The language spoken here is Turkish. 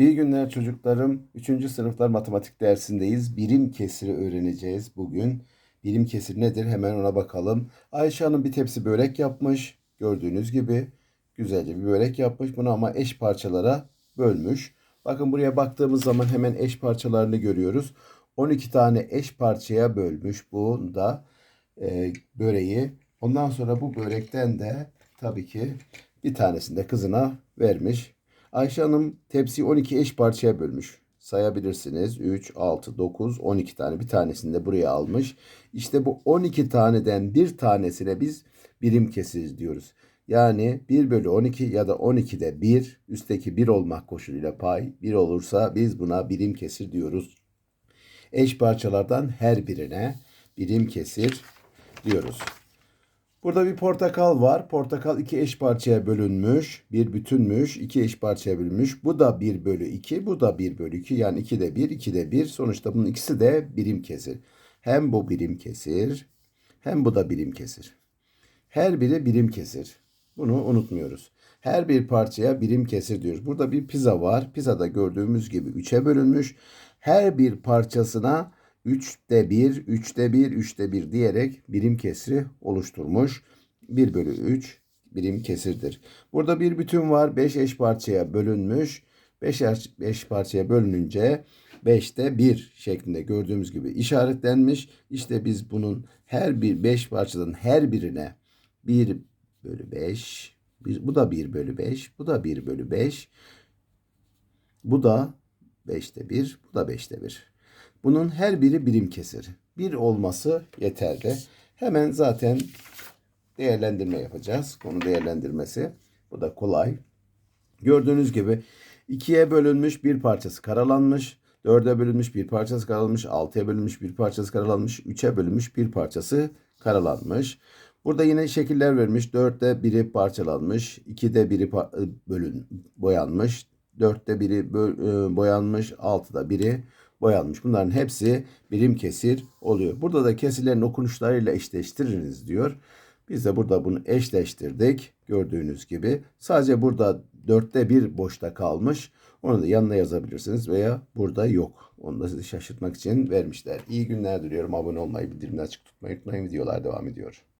İyi günler çocuklarım. 3. sınıflar matematik dersindeyiz. Birim kesiri öğreneceğiz bugün. Birim kesir nedir? Hemen ona bakalım. Ayşe Hanım bir tepsi börek yapmış. Gördüğünüz gibi güzelce bir börek yapmış. Bunu ama eş parçalara bölmüş. Bakın buraya baktığımız zaman hemen eş parçalarını görüyoruz. 12 tane eş parçaya bölmüş bu da e, böreği. Ondan sonra bu börekten de tabii ki bir tanesini de kızına vermiş. Ayşe Hanım tepsiyi 12 eş parçaya bölmüş. Sayabilirsiniz. 3, 6, 9, 12 tane. Bir tanesini de buraya almış. İşte bu 12 taneden bir tanesine biz birim kesiriz diyoruz. Yani 1 bölü 12 ya da 12'de 1, üstteki 1 olmak koşuluyla pay 1 olursa biz buna birim kesir diyoruz. Eş parçalardan her birine birim kesir diyoruz. Burada bir portakal var. Portakal iki eş parçaya bölünmüş. Bir bütünmüş. iki eş parçaya bölünmüş. Bu da 1 bölü 2. Bu da 1 bölü 2. Yani 2 de 1, 2 de 1. Sonuçta bunun ikisi de birim kesir. Hem bu birim kesir. Hem bu da birim kesir. Her biri birim kesir. Bunu unutmuyoruz. Her bir parçaya birim kesir diyoruz. Burada bir pizza var. Pizza da gördüğümüz gibi 3'e bölünmüş. Her bir parçasına 3'te 1, 3'te 1, 3'te 1 diyerek birim kesri oluşturmuş. 1 bölü 3 birim kesirdir. Burada bir bütün var. 5 eş parçaya bölünmüş. 5 eş parçaya bölününce 5'te 1 şeklinde gördüğümüz gibi işaretlenmiş. İşte biz bunun her bir 5 parçadan her birine 1 bölü 5, bu da 1 bölü 5, bu da 1 bölü 5, bu da 5'te 1, bu da 5'te 1. Bunun her biri birim kesir. Bir olması yeterli. Hemen zaten değerlendirme yapacağız. Konu değerlendirmesi. Bu da kolay. Gördüğünüz gibi ikiye bölünmüş bir parçası karalanmış. Dörde bölünmüş bir parçası karalanmış. Altıya bölünmüş bir parçası karalanmış. Üçe bölünmüş bir parçası karalanmış. Burada yine şekiller vermiş. Dörtte biri parçalanmış. ikide biri bölün boyanmış. Dörtte biri boyanmış. Altıda biri boyanmış. Bunların hepsi birim kesir oluyor. Burada da kesirlerin okunuşlarıyla eşleştiririz diyor. Biz de burada bunu eşleştirdik. Gördüğünüz gibi. Sadece burada dörtte bir boşta kalmış. Onu da yanına yazabilirsiniz veya burada yok. Onu da sizi şaşırtmak için vermişler. İyi günler diliyorum. Abone olmayı, bildirimleri açık tutmayı unutmayın. Videolar devam ediyor.